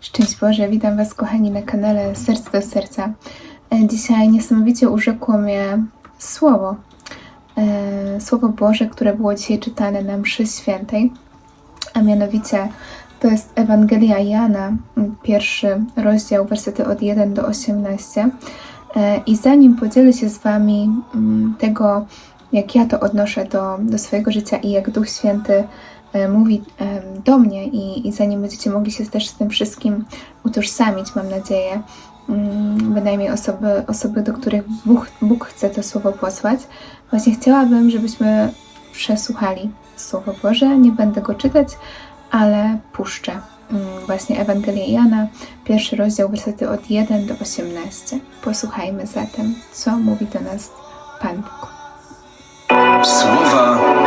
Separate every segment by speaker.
Speaker 1: Szczęść Boże, witam Was kochani na kanale Serce do Serca. E, Dzisiaj niesamowicie urzekło mnie słowo. E, Słowo Boże, które było dzisiaj czytane na mszy świętej, a mianowicie to jest Ewangelia Jana, pierwszy rozdział, wersety od 1 do 18. E, I zanim podzielę się z Wami tego, jak ja to odnoszę do, do swojego życia i jak Duch Święty mówi em, do mnie i, i zanim będziecie mogli się też z tym wszystkim utożsamić, mam nadzieję, mm, bynajmniej osoby, osoby do których Bóg, Bóg chce to słowo posłać, właśnie chciałabym, żebyśmy przesłuchali Słowo Boże. Nie będę go czytać, ale puszczę mm, właśnie Ewangelię Jana, pierwszy rozdział, wersety od 1 do 18. Posłuchajmy zatem, co mówi do nas Pan Bóg.
Speaker 2: Słowa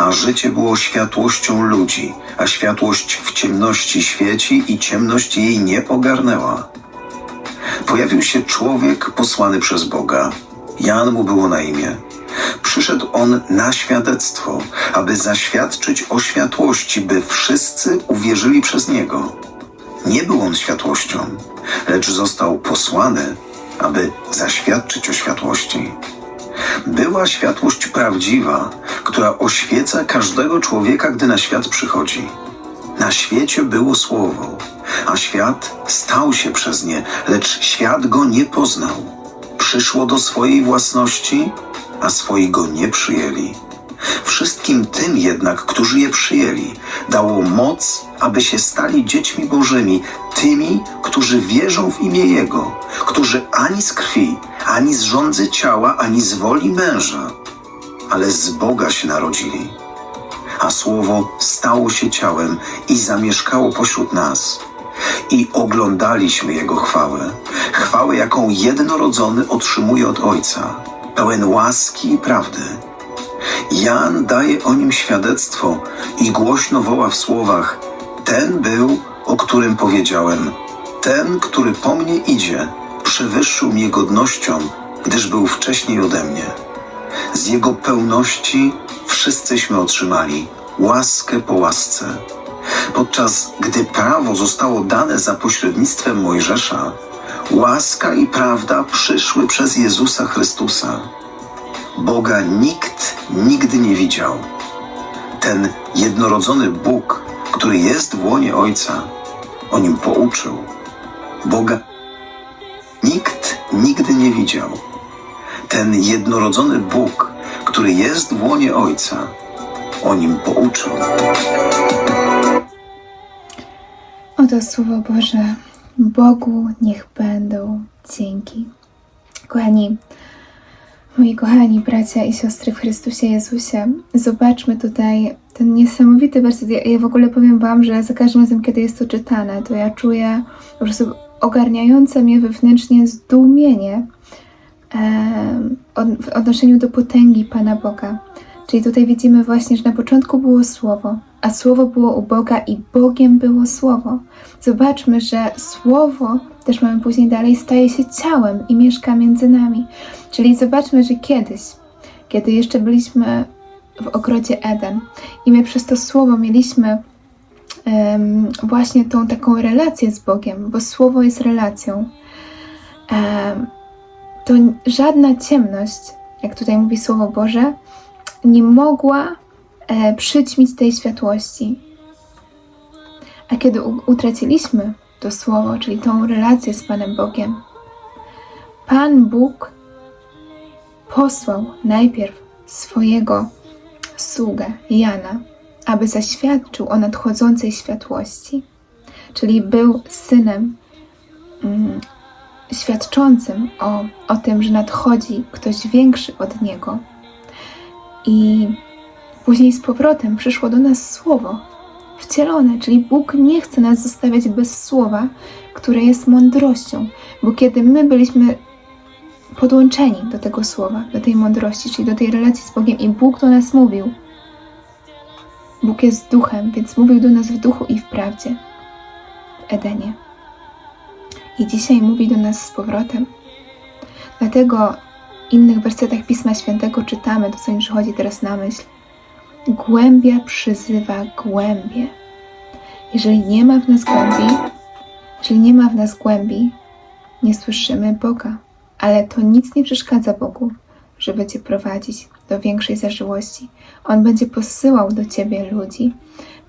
Speaker 2: a życie było światłością ludzi, a światłość w ciemności świeci i ciemność jej nie pogarnęła. Pojawił się człowiek posłany przez Boga. Jan mu było na imię. Przyszedł on na świadectwo, aby zaświadczyć o światłości, by wszyscy uwierzyli przez niego. Nie był on światłością, lecz został posłany, aby zaświadczyć o światłości. Była światłość prawdziwa, która oświeca każdego człowieka, gdy na świat przychodzi. Na świecie było słowo, a świat stał się przez nie, lecz świat go nie poznał. Przyszło do swojej własności, a swoi go nie przyjęli. Wszystkim tym jednak, którzy je przyjęli, dało moc, aby się stali dziećmi Bożymi, tymi, którzy wierzą w imię Jego, którzy ani z krwi, ani z rządzy ciała, ani z woli męża, ale z Boga się narodzili. A Słowo stało się ciałem i zamieszkało pośród nas. I oglądaliśmy Jego chwałę, chwałę, jaką jednorodzony otrzymuje od Ojca, pełen łaski i prawdy. Jan daje o nim świadectwo i głośno woła w słowach: Ten był, o którym powiedziałem, ten, który po mnie idzie, przewyższył mnie godnością, gdyż był wcześniej ode mnie. Z jego pełności wszyscyśmy otrzymali łaskę po łasce. Podczas gdy prawo zostało dane za pośrednictwem Mojżesza, łaska i prawda przyszły przez Jezusa Chrystusa. Boga nikt nigdy nie widział. Ten jednorodzony Bóg, który jest w łonie Ojca, o nim pouczył. Boga nikt nigdy nie widział. Ten jednorodzony Bóg, który jest w łonie Ojca, o nim pouczył.
Speaker 1: Oto Słowo Boże. Bogu niech będą dzięki. Kochani, moi kochani bracia i siostry w Chrystusie Jezusie, zobaczmy tutaj ten niesamowity werset. Ja, w ogóle powiem Wam, że za każdym razem, kiedy jest to czytane, to ja czuję po prostu ogarniające mnie wewnętrznie zdumienie w odnoszeniu do potęgi Pana Boga. Czyli tutaj widzimy właśnie, że na początku było Słowo, a Słowo było u Boga i Bogiem było Słowo. Zobaczmy, że Słowo, też mamy później dalej, staje się ciałem i mieszka między nami. Czyli zobaczmy, że kiedyś, kiedy jeszcze byliśmy w ogrodzie Eden i my przez to Słowo mieliśmy em, właśnie tą taką relację z Bogiem, bo Słowo jest relacją, em, to żadna ciemność, jak tutaj mówi Słowo Boże, nie mogła e, przyćmić tej światłości. A kiedy utraciliśmy to słowo, czyli tą relację z Panem Bogiem, Pan Bóg posłał najpierw swojego sługę Jana, aby zaświadczył o nadchodzącej światłości, czyli był synem mm, świadczącym o, o tym, że nadchodzi ktoś większy od niego. I później z powrotem przyszło do nas słowo wcielone, czyli Bóg nie chce nas zostawiać bez słowa, które jest mądrością, bo kiedy my byliśmy podłączeni do tego słowa, do tej mądrości, czyli do tej relacji z Bogiem i Bóg do nas mówił. Bóg jest duchem, więc mówił do nas w duchu i w prawdzie w Edenie. I dzisiaj mówi do nas z powrotem. Dlatego innych wersetach Pisma Świętego czytamy to, co mi przychodzi teraz na myśl. Głębia przyzywa głębie. Jeżeli nie ma w nas głębi, jeżeli nie ma w nas głębi, nie słyszymy Boga. Ale to nic nie przeszkadza Bogu, żeby Cię prowadzić do większej zażyłości. On będzie posyłał do Ciebie ludzi,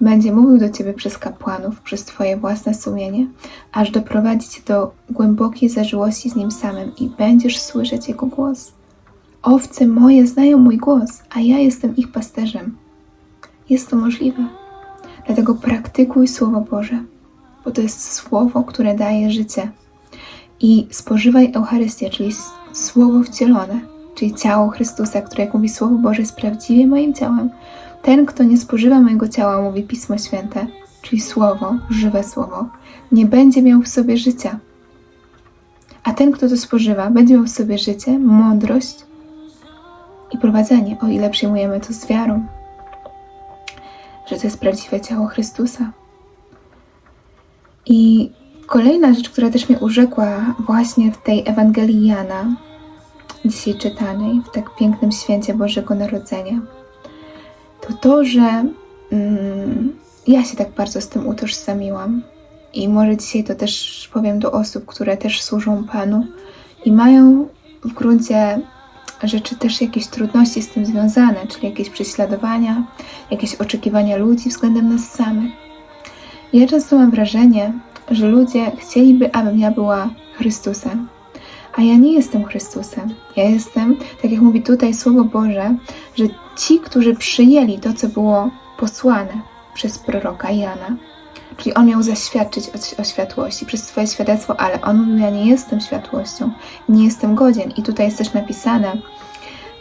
Speaker 1: będzie mówił do Ciebie przez kapłanów, przez Twoje własne sumienie, aż doprowadzi Cię do głębokiej zażyłości z Nim samym i będziesz słyszeć Jego głos. Owce moje znają mój głos, a ja jestem ich pasterzem. Jest to możliwe. Dlatego praktykuj Słowo Boże, bo to jest Słowo, które daje życie. I spożywaj Eucharystię, czyli Słowo wcielone, czyli ciało Chrystusa, które, jak mówi Słowo Boże, jest prawdziwie moim ciałem. Ten, kto nie spożywa mojego ciała, mówi Pismo Święte, czyli Słowo, żywe Słowo, nie będzie miał w sobie życia. A ten, kto to spożywa, będzie miał w sobie życie, mądrość i prowadzenie, o ile przyjmujemy to z wiarą, że to jest prawdziwe ciało Chrystusa. I kolejna rzecz, która też mnie urzekła właśnie w tej Ewangelii Jana, dzisiaj czytanej, w tak pięknym święcie Bożego Narodzenia, to to, że mm, ja się tak bardzo z tym utożsamiłam. I może dzisiaj to też powiem do osób, które też służą Panu i mają w gruncie rzeczy też jakieś trudności z tym związane, czyli jakieś prześladowania, jakieś oczekiwania ludzi względem nas samych. Ja często mam wrażenie, że ludzie chcieliby, abym ja była Chrystusem. A ja nie jestem Chrystusem. Ja jestem, tak jak mówi tutaj Słowo Boże, że ci, którzy przyjęli to, co było posłane przez proroka Jana, czyli on miał zaświadczyć o, o światłości przez swoje świadectwo, ale on mówił: Ja nie jestem światłością, nie jestem godzien. I tutaj jest też napisane,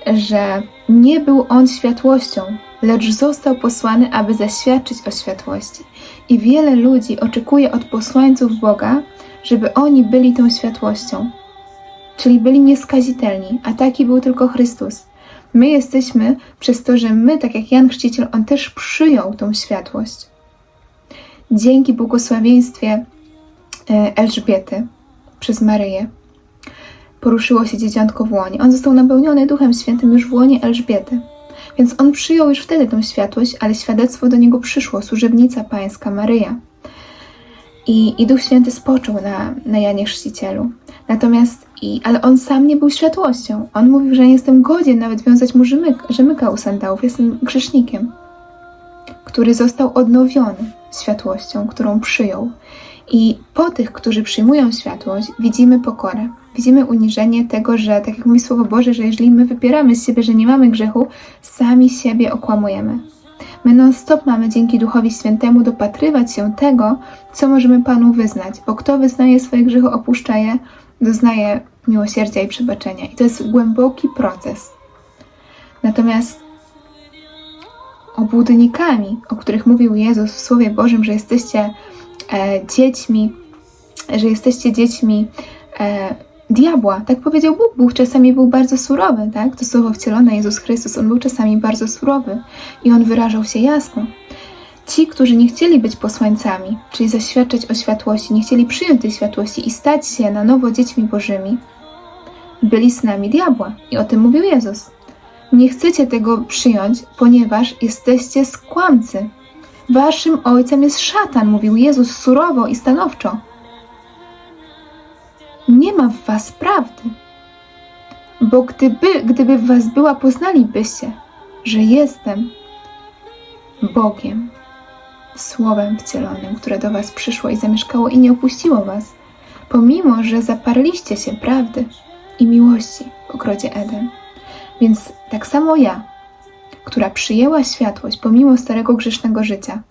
Speaker 1: że nie był on światłością, lecz został posłany, aby zaświadczyć o światłości. I wiele ludzi oczekuje od posłańców Boga, żeby oni byli tą światłością, czyli byli nieskazitelni, a taki był tylko Chrystus. My jesteśmy przez to, że my, tak jak Jan Chrzciciel, on też przyjął tą światłość. Dzięki błogosławieństwie e, Elżbiety przez Maryję poruszyło się dzieciątko w łonie. On został napełniony Duchem Świętym już w łonie Elżbiety. Więc on przyjął już wtedy tą światłość, ale świadectwo do niego przyszło, służebnica pańska Maryja. I, i Duch Święty spoczął na, na Janie Chrzcicielu. Natomiast, i, ale on sam nie był światłością. On mówił, że nie jestem godzien nawet wiązać mu rzemyk, rzemyka u sandałów, jestem grzesznikiem, który został odnowiony światłością, którą przyjął. I po tych, którzy przyjmują światłość, widzimy pokorę. Widzimy uniżenie tego, że, tak jak mówi Słowo Boże, że jeżeli my wypieramy z siebie, że nie mamy grzechu, sami siebie okłamujemy. My non-stop mamy dzięki Duchowi Świętemu dopatrywać się tego, co możemy Panu wyznać, bo kto wyznaje swoje grzechy, opuszcza je, doznaje miłosierdzia i przebaczenia. I to jest głęboki proces. Natomiast obłudnikami, o których mówił Jezus w Słowie Bożym, że jesteście e, dziećmi, że jesteście dziećmi e, diabła. Tak powiedział Bóg. Bóg czasami był bardzo surowy, tak? To słowo wcielone Jezus Chrystus, on był czasami bardzo surowy i on wyrażał się jasno. Ci, którzy nie chcieli być posłańcami, czyli zaświadczać o światłości, nie chcieli przyjąć tej światłości i stać się na nowo dziećmi Bożymi, byli synami diabła. I o tym mówił Jezus. Nie chcecie tego przyjąć, ponieważ jesteście skłamcy. Waszym ojcem jest szatan, mówił Jezus surowo i stanowczo. Nie ma w was prawdy. Bo gdyby, gdyby w was była, poznalibyście, że jestem Bogiem, Słowem wcielonym, które do was przyszło i zamieszkało i nie opuściło was, pomimo, że zaparliście się prawdy i miłości w ogrodzie Eden. Więc tak samo ja, która przyjęła światłość pomimo starego grzesznego życia,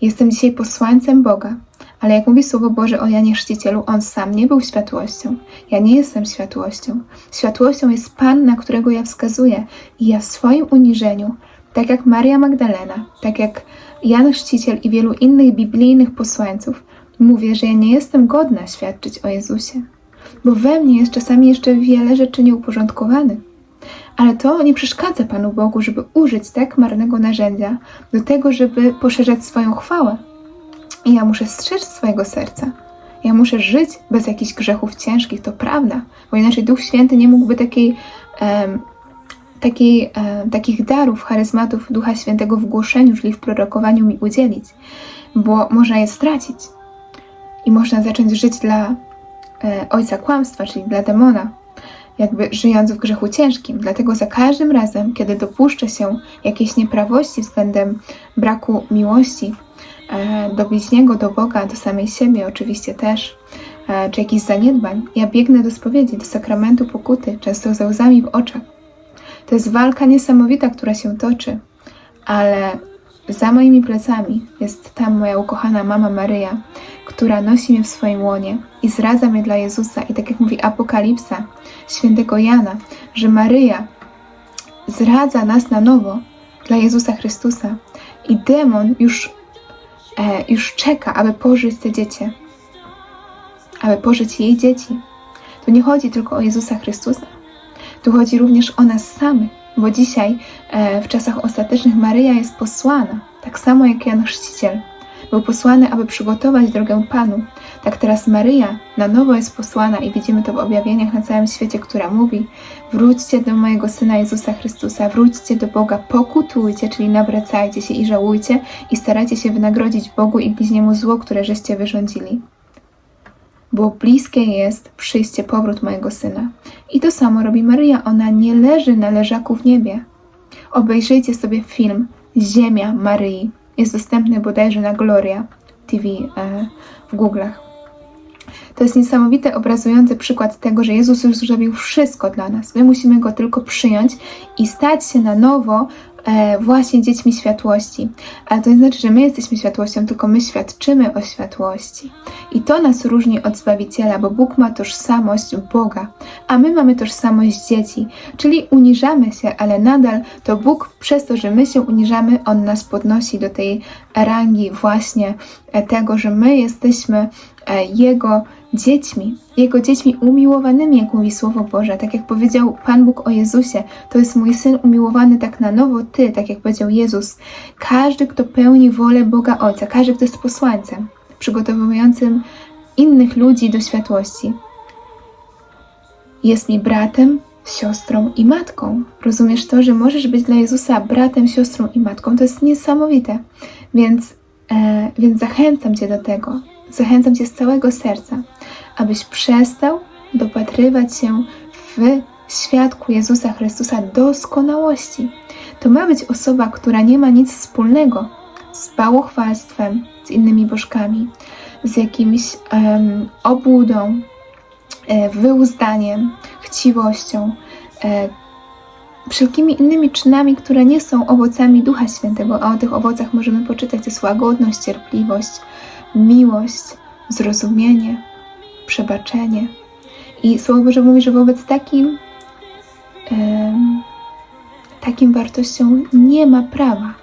Speaker 1: jestem dzisiaj posłańcem Boga, ale jak mówi Słowo Boże o Janie Chrzcicielu, on sam nie był światłością. Ja nie jestem światłością. Światłością jest Pan, na którego ja wskazuję. I ja w swoim uniżeniu, tak jak Maria Magdalena, tak jak Jan Chrzciciel i wielu innych biblijnych posłańców, mówię, że ja nie jestem godna świadczyć o Jezusie. bo we mnie jest czasami jeszcze wiele rzeczy nieuporządkowanych. Ale to nie przeszkadza Panu Bogu, żeby użyć tak marnego narzędzia do tego, żeby poszerzać swoją chwałę. I ja muszę strzec swojego serca. Ja muszę żyć bez jakichś grzechów ciężkich, to prawda, bo inaczej Duch Święty nie mógłby takiej, em, takiej, em, takich darów, charyzmatów Ducha Świętego w głoszeniu, czyli w prorokowaniu mi udzielić, bo można je stracić i można zacząć żyć dla e, ojca kłamstwa, czyli dla demona, jakby żyjąc w grzechu ciężkim. Dlatego za każdym razem, kiedy dopuszczę się jakiejś nieprawości względem braku miłości e, do bliźniego, do Boga, do samej siebie oczywiście też, e, czy jakichś zaniedbań, ja biegnę do spowiedzi, do sakramentu pokuty, często ze łzami w oczach. To jest walka niesamowita, która się toczy, ale za moimi plecami jest tam moja ukochana mama Maryja, która nosi mnie w swoim łonie i zradza mnie dla Jezusa. I tak jak mówi Apokalipsa świętego Jana, że Maryja zradza nas na nowo dla Jezusa Chrystusa. I demon już, e, już czeka, aby pożyć te dziecię, aby pożyć jej dzieci. Tu nie chodzi tylko o Jezusa Chrystusa, tu chodzi również o nas samych, bo dzisiaj e, w czasach ostatecznych Maryja jest posłana, tak samo jak Jan Chrzciciel. Był posłany, aby przygotować drogę Panu. Tak teraz Maryja na nowo jest posłana i widzimy to w objawieniach na całym świecie, która mówi: Wróćcie do mojego syna Jezusa Chrystusa, wróćcie do Boga, pokutujcie, czyli nawracajcie się i żałujcie i starajcie się wynagrodzić Bogu i bliźniemu zło, które żeście wyrządzili. Bo bliskie jest przyjście, powrót mojego syna. I to samo robi Maryja. Ona nie leży na leżaku w niebie. Obejrzyjcie sobie film Ziemia Maryi. Jest dostępny bodajże na Gloria TV e, w Google'ach. To jest niesamowity, obrazujący przykład tego, że Jezus już zrobił wszystko dla nas. My musimy Go tylko przyjąć i stać się na nowo właśnie dziećmi światłości. Ale to nie znaczy, że my jesteśmy światłością, tylko my świadczymy o światłości. I to nas różni od Zbawiciela, bo Bóg ma tożsamość Boga, a my mamy tożsamość dzieci, czyli uniżamy się, ale nadal to Bóg przez to, że my się uniżamy, On nas podnosi do tej rangi właśnie e, tego, że my jesteśmy e, Jego dziećmi, Jego dziećmi umiłowanymi, jak mówi Słowo Boże. Tak jak powiedział Pan Bóg o Jezusie, to jest mój Syn umiłowany tak na nowo Ty, tak jak powiedział Jezus. Każdy, kto pełni wolę Boga Ojca, każdy, kto jest posłańcem, przygotowującym innych ludzi do światłości, jest mi bratem, siostrą i matką. Rozumiesz to, że możesz być dla Jezusa bratem, siostrą i matką? To jest niesamowite. Więc, e, więc zachęcam Cię do tego. Zachęcam Cię z całego serca, abyś przestał dopatrywać się w świadku Jezusa Chrystusa doskonałości. To ma być osoba, która nie ma nic wspólnego z bałochwalstwem, z innymi bożkami, z jakimś obłudą, e, wyuzdaniem, chciwością, e, wszelkimi innymi czynami, które nie są owocami Ducha Świętego, a o tych owocach możemy poczytać. To jest łagodność, cierpliwość, miłość, zrozumienie, przebaczenie. I Słowo Boże mówi, że wobec takim, em, takim wartościom nie ma prawa.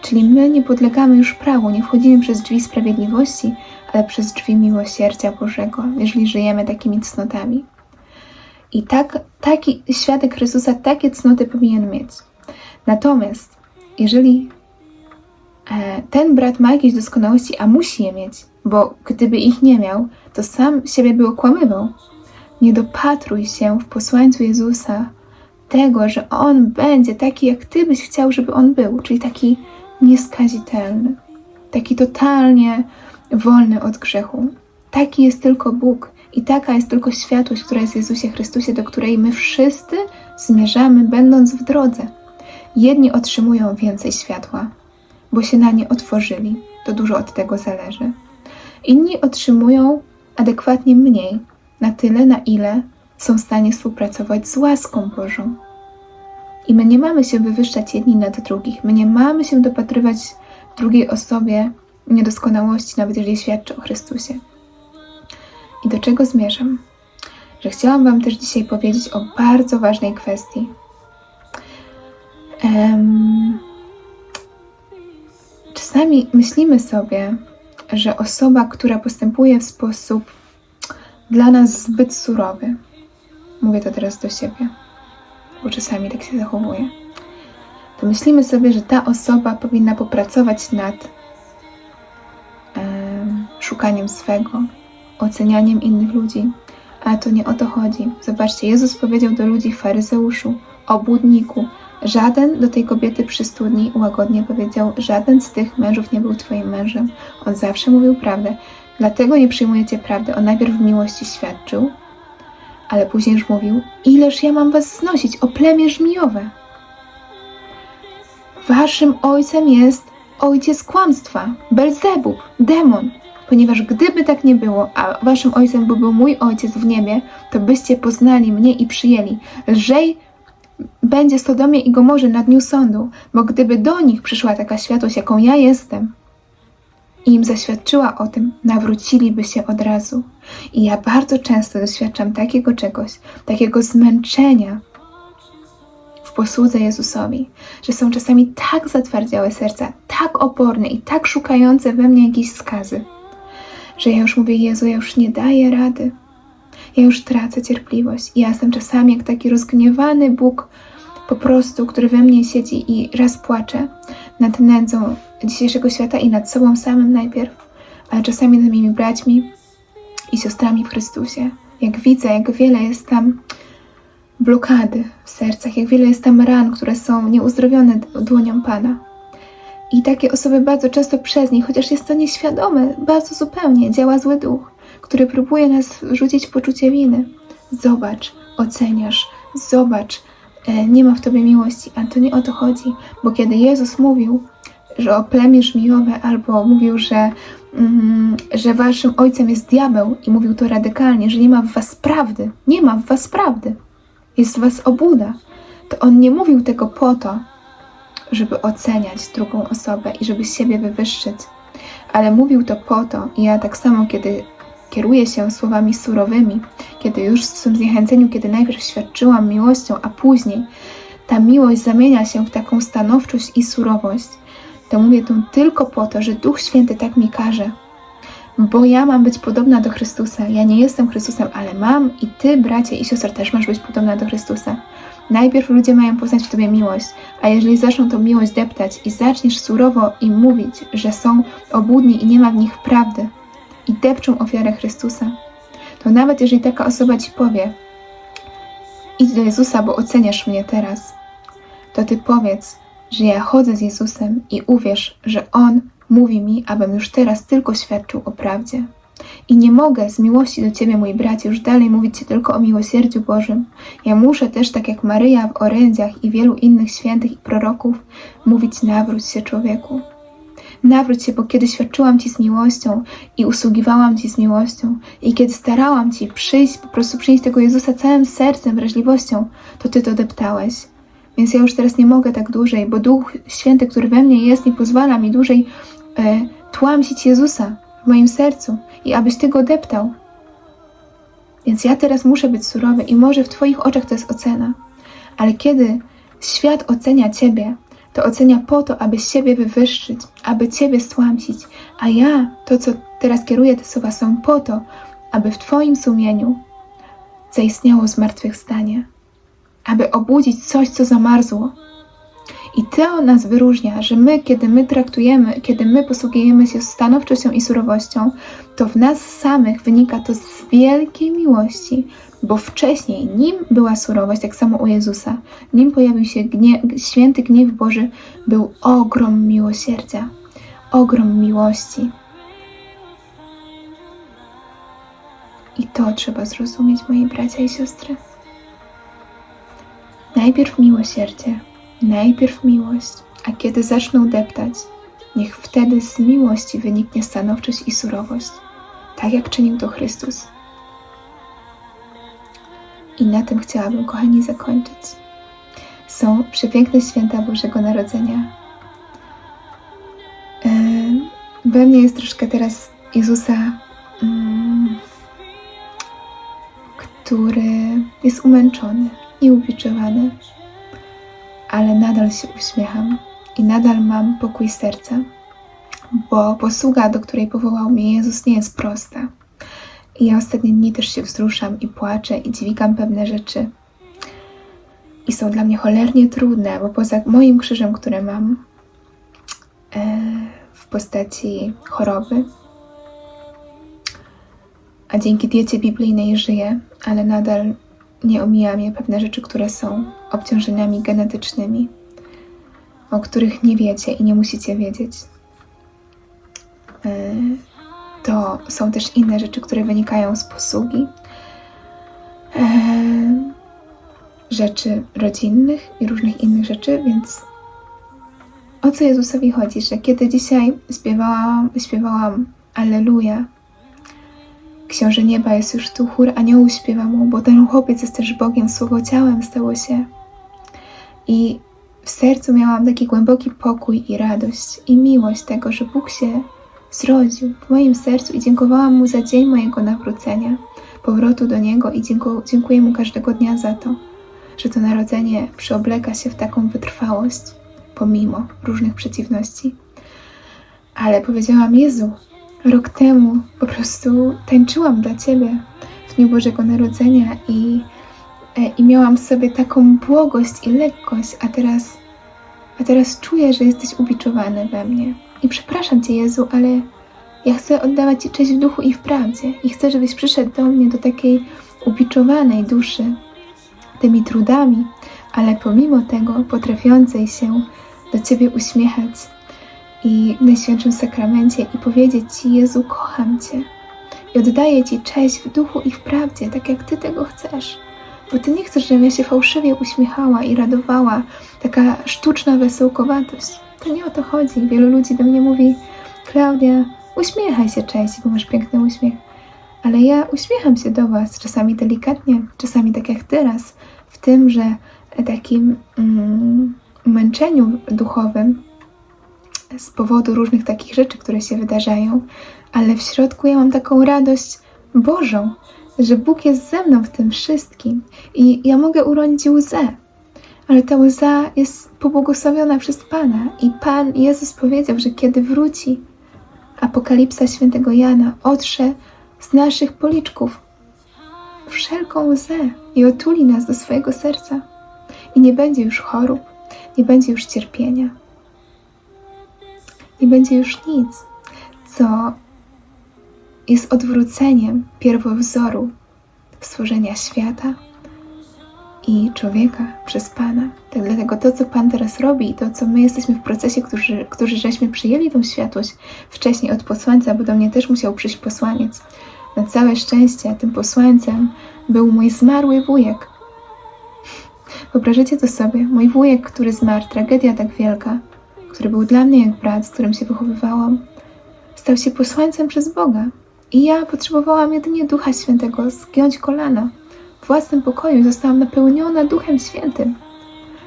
Speaker 1: Czyli my nie podlegamy już prawu, nie wchodzimy przez drzwi sprawiedliwości, ale przez drzwi miłosierdzia Bożego, jeżeli żyjemy takimi cnotami. I tak, taki świadek Chrystusa takie cnoty powinien mieć. Natomiast jeżeli e, ten brat ma jakieś doskonałości, a musi je mieć, bo gdyby ich nie miał, to sam siebie by okłamywał. Nie dopatruj się w posłańcu Jezusa tego, że On będzie taki, jak Ty byś chciał, żeby On był, czyli taki nieskazitelny, taki totalnie wolny od grzechu. Taki jest tylko Bóg i taka jest tylko światłość, która jest w Jezusie Chrystusie, do której my wszyscy zmierzamy, będąc w drodze. Jedni otrzymują więcej światła, bo się na nie otworzyli. To dużo od tego zależy. Inni otrzymują adekwatnie mniej, na tyle, na ile są w stanie współpracować z łaską Bożą. I my nie mamy się wywyższać jedni nad drugich. My nie mamy się dopatrywać drugiej osobie niedoskonałości, nawet jeżeli świadczy o Chrystusie. I do czego zmierzam? Że chciałam Wam też dzisiaj powiedzieć o bardzo ważnej kwestii. Em, czasami myślimy sobie, że osoba, która postępuje w sposób dla nas zbyt surowy. Mówię to teraz do siebie, bo czasami tak się zachowuję. To myślimy sobie, że ta osoba powinna popracować nad em, szukaniem swego, ocenianiem innych ludzi, ale to nie o to chodzi. Zobaczcie, Jezus powiedział do ludzi faryzeuszu, obłudniku, żaden do tej kobiety przy studni łagodnie powiedział, żaden z tych mężów nie był twoim mężem. On zawsze mówił prawdę, dlatego nie przyjmujecie prawdy. On najpierw w miłości świadczył, ale później już mówił, ileż ja mam was znosić, o plemię żmijowe. Waszym ojcem jest ojciec kłamstwa, Belzebub, demon. Ponieważ gdyby tak nie było, a waszym ojcem by był mój ojciec w niebie, to byście poznali mnie i przyjęli. Lżej będzie Sodomie i Gomorze na dniu sądu, bo gdyby do nich przyszła taka światłość, jaką ja jestem, i im zaświadczyła o tym, nawróciliby się od razu. I ja bardzo często doświadczam takiego czegoś, takiego zmęczenia w posłudze Jezusowi, że są czasami tak zatwardziałe serca, tak oporne i tak szukające we mnie jakiejś skazy, że ja już mówię, Jezu, ja już nie daję rady. Ja już tracę cierpliwość. I ja jestem czasami jak taki rozgniewany Bóg, po prostu, który we mnie siedzi i raz płacze nad nędzą dzisiejszego świata i nad sobą samym najpierw, ale czasami nad moimi braćmi i siostrami w Chrystusie. Jak widzę, jak wiele jest tam blokady w sercach, jak wiele jest tam ran, które są nieuzdrowione dłonią Pana. I takie osoby bardzo często przez nich, chociaż jest to nieświadome, bardzo zupełnie działa zły duch, który próbuje nas wrzucić w poczucie winy. Zobacz, oceniasz, zobacz, e, nie ma w tobie miłości, ale to nie o to chodzi, bo kiedy Jezus mówił, że o plemię żmijowe, albo mówił, że, mm, że waszym ojcem jest diabeł i mówił to radykalnie, że nie ma w was prawdy, nie ma w was prawdy, jest w was obuda, to on nie mówił tego po to, żeby oceniać drugą osobę i żeby siebie wywyższyć, ale mówił to po to, i ja tak samo, kiedy kieruję się słowami surowymi, kiedy już w swym zniechęceniu, kiedy najpierw świadczyłam miłością, a później ta miłość zamienia się w taką stanowczość i surowość, to mówię to tylko po to, że Duch Święty tak mi każe. Bo ja mam być podobna do Chrystusa. Ja nie jestem Chrystusem, ale mam i ty, bracie i siostry, też masz być podobna do Chrystusa. Najpierw ludzie mają poznać w tobie miłość, a jeżeli zaczną tą miłość deptać i zaczniesz surowo im mówić, że są obłudni i nie ma w nich prawdy i depczą ofiarę Chrystusa, to nawet jeżeli taka osoba ci powie, idź do Jezusa, bo oceniasz mnie teraz, to ty powiedz, że ja chodzę z Jezusem i uwierz, że On mówi mi, abym już teraz tylko świadczył o prawdzie. I nie mogę z miłości do Ciebie, mój bracie, już dalej mówić Ci tylko o miłosierdziu Bożym. Ja muszę też, tak jak Maryja w orędziach i wielu innych świętych i proroków, mówić nawróć się człowieku. Nawróć się, bo kiedy świadczyłam Ci z miłością i usługiwałam Ci z miłością i kiedy starałam Ci przyjść, po prostu przyjść tego Jezusa całym sercem, wrażliwością, to Ty to deptałeś. Więc ja już teraz nie mogę tak dłużej, bo Duch Święty, który we mnie jest, nie pozwala mi dłużej e, tłamsić Jezusa w moim sercu i abyś Ty go deptał. Więc ja teraz muszę być surowy i może w Twoich oczach to jest ocena. Ale kiedy świat ocenia Ciebie, to ocenia po to, aby siebie wywyższyć, aby Ciebie stłamsić. A ja, to co teraz kieruję te słowa, są po to, aby w Twoim sumieniu zaistniało zmartwychwstanie aby obudzić coś, co zamarzło. I to nas wyróżnia, że my, kiedy my traktujemy, kiedy my posługujemy się stanowczością i surowością, to w nas samych wynika to z wielkiej miłości, bo wcześniej, nim była surowość, tak samo u Jezusa, nim pojawił się święty gniew Boży, był ogrom miłosierdzia, ogrom miłości. I to trzeba zrozumieć, moi bracia i siostry. Najpierw miłosierdzie, najpierw miłość, a kiedy zaczną deptać, niech wtedy z miłości wyniknie stanowczość i surowość, tak jak czynił to Chrystus. I na tym chciałabym, kochani, zakończyć. Są przepiękne święta Bożego Narodzenia. We mnie jest troszkę teraz Jezusa, mm, który jest umęczony, nieubiczowany, ale nadal się uśmiecham i nadal mam pokój serca, bo posługa, do której powołał mnie Jezus, nie jest prosta. I ja ostatnie dni też się wzruszam i płaczę i dźwigam pewne rzeczy. I są dla mnie cholernie trudne, bo poza moim krzyżem, który mam e, w postaci choroby, a dzięki diecie biblijnej żyję, ale nadal nie omija mnie pewne rzeczy, które są obciążeniami genetycznymi, o których nie wiecie i nie musicie wiedzieć. E, To są też inne rzeczy, które wynikają z posługi, e, rzeczy rodzinnych i różnych innych rzeczy, więc o co Jezusowi chodzi, że kiedy dzisiaj śpiewałam, śpiewałam Alleluja, Książę Nieba jest już tu, chór aniołów śpiewa mu, bo ten chłopiec jest też Bogiem, słowo ciałem stało się. I w sercu miałam taki głęboki pokój i radość i miłość tego, że Bóg się zrodził w moim sercu i dziękowałam Mu za dzień mojego nawrócenia, powrotu do Niego i dziękuję, Mu każdego dnia za to, że to narodzenie przyobleka się w taką wytrwałość, pomimo różnych przeciwności. Ale powiedziałam, Jezu, rok temu po prostu tańczyłam dla Ciebie w Dniu Bożego Narodzenia i, e, i miałam w sobie taką błogość i lekkość, a teraz, a teraz czuję, że jesteś ubiczowany we mnie. I przepraszam Cię, Jezu, ale ja chcę oddawać Ci cześć w duchu i w prawdzie. I chcę, żebyś przyszedł do mnie, do takiej ubiczowanej duszy, tymi trudami, ale pomimo tego potrafiącej się do Ciebie uśmiechać i Najświętszym Sakramencie i powiedzieć Ci, Jezu, kocham Cię i oddaję Ci cześć w duchu i w prawdzie, tak jak Ty tego chcesz. Bo Ty nie chcesz, żebym ja się fałszywie uśmiechała i radowała, taka sztuczna wesołkowatość. To nie o to chodzi. Wielu ludzi do mnie mówi, Klaudia, uśmiechaj się, cześć, bo masz piękny uśmiech. Ale ja uśmiecham się do Was, czasami delikatnie, czasami tak jak teraz, w tym, że takim mm, męczeniu duchowym z powodu różnych takich rzeczy, które się wydarzają, ale w środku ja mam taką radość Bożą, że Bóg jest ze mną w tym wszystkim i ja mogę uronić łzę, ale ta łza jest pobłogosławiona przez Pana i Pan Jezus powiedział, że kiedy wróci, Apokalipsa świętego Jana otrze z naszych policzków wszelką łzę i otuli nas do swojego serca. I nie będzie już chorób, nie będzie już cierpienia nie będzie już nic, co jest odwróceniem pierwowzoru stworzenia świata i człowieka przez Pana. Tak dlatego to, co Pan teraz robi to, co my jesteśmy w procesie, którzy, którzy żeśmy przyjęli tą światłość wcześniej od posłańca, bo do mnie też musiał przyjść posłaniec. Na całe szczęście tym posłańcem był mój zmarły wujek. Wyobrażacie to sobie? Mój wujek, który zmarł, tragedia tak wielka, który był dla mnie jak brat, z którym się wychowywałam, stał się posłańcem przez Boga. I ja potrzebowałam jedynie Ducha Świętego, zgiąć kolana. W własnym pokoju zostałam napełniona Duchem Świętym.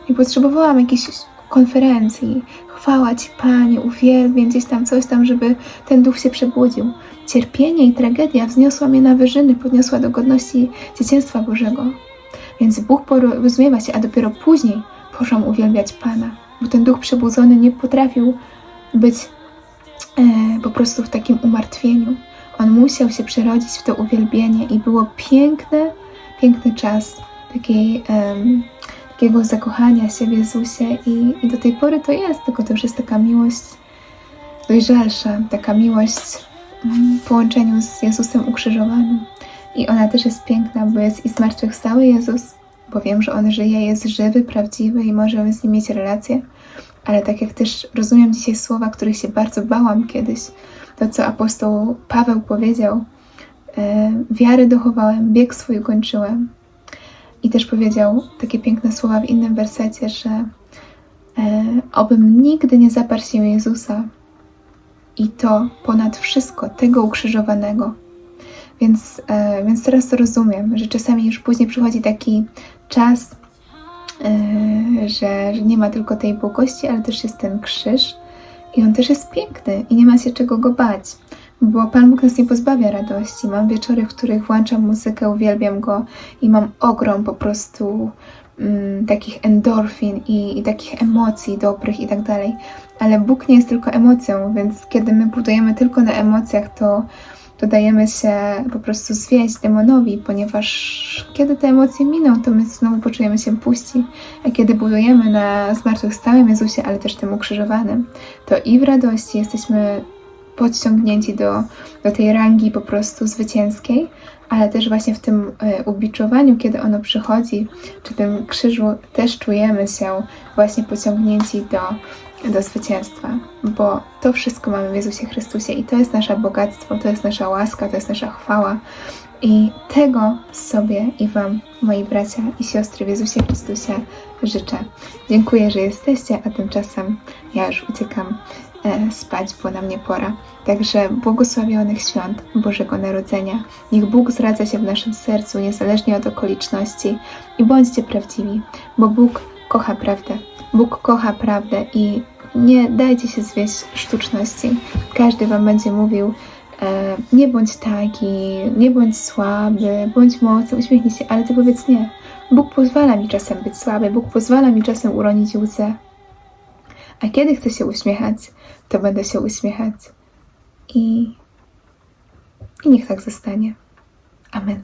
Speaker 1: I potrzebowałam jakiejś konferencji. Chwała Ci, Panie, uwielbień, gdzieś tam coś tam, żeby ten duch się przebudził. Cierpienie i tragedia wzniosła mnie na wyżyny, podniosła do godności dzieciństwa Bożego. Więc Bóg porozumiewa się, a dopiero później poszłam uwielbiać Pana bo ten duch przebudzony nie potrafił być e, po prostu w takim umartwieniu. On musiał się przerodzić w to uwielbienie i było piękne, piękny czas takiej, em, takiego zakochania się w Jezusie i, i do tej pory to jest, tylko to już jest taka miłość dojrzalsza, taka miłość w połączeniu z Jezusem ukrzyżowanym. I ona też jest piękna, bo jest i zmartwychwstały Jezus, bo wiem, że On żyje, jest żywy, prawdziwy i możemy z Nim mieć relację. Ale tak jak też rozumiem dzisiaj słowa, których się bardzo bałam kiedyś, to co apostoł Paweł powiedział, e, wiary dochowałem, bieg swój kończyłem. I też powiedział takie piękne słowa w innym wersecie, że e, obym nigdy nie zaparł się Jezusa i to ponad wszystko, tego ukrzyżowanego. Więc, e, więc teraz to rozumiem, że czasami już później przychodzi taki czas, e, że, że nie ma tylko tej błogości, ale też jest ten krzyż i on też jest piękny i nie ma się czego go bać, bo Pan Bóg nas nie pozbawia radości. Mam wieczory, w których włączam muzykę, uwielbiam Go i mam ogrom po prostu mm, takich endorfin i, i takich emocji dobrych i tak dalej. Ale Bóg nie jest tylko emocją, więc kiedy my budujemy tylko na emocjach, to to dajemy się po prostu zwieść demonowi, ponieważ kiedy te emocje miną, to my znowu poczujemy się puści. A kiedy budujemy na zmartwychwstałym Jezusie, ale też tym ukrzyżowanym, to i w radości jesteśmy podciągnięci do, do tej rangi po prostu zwycięskiej, ale też właśnie w tym e, ubiczowaniu, kiedy ono przychodzi, czy tym krzyżu, też czujemy się właśnie pociągnięci do, do zwycięstwa, bo to wszystko mamy w Jezusie Chrystusie i to jest nasze bogactwo, to jest nasza łaska, to jest nasza chwała. I tego sobie i Wam, moi bracia i siostry w Jezusie Chrystusie życzę. Dziękuję, że jesteście, a tymczasem ja już uciekam e, spać, bo na mnie pora. Także błogosławionych świąt Bożego Narodzenia. Niech Bóg zradza się w naszym sercu, niezależnie od okoliczności i bądźcie prawdziwi, bo Bóg kocha prawdę. Bóg kocha prawdę i nie dajcie się zwieść sztuczności. Każdy Wam będzie mówił, e, nie bądź taki, nie bądź słaby, bądź mocny, uśmiechnij się, ale Ty powiedz nie. Bóg pozwala mi czasem być słaby, Bóg pozwala mi czasem uronić łzę. A kiedy chcę się uśmiechać, to będę się uśmiechać. I, i niech tak zostanie. Amen.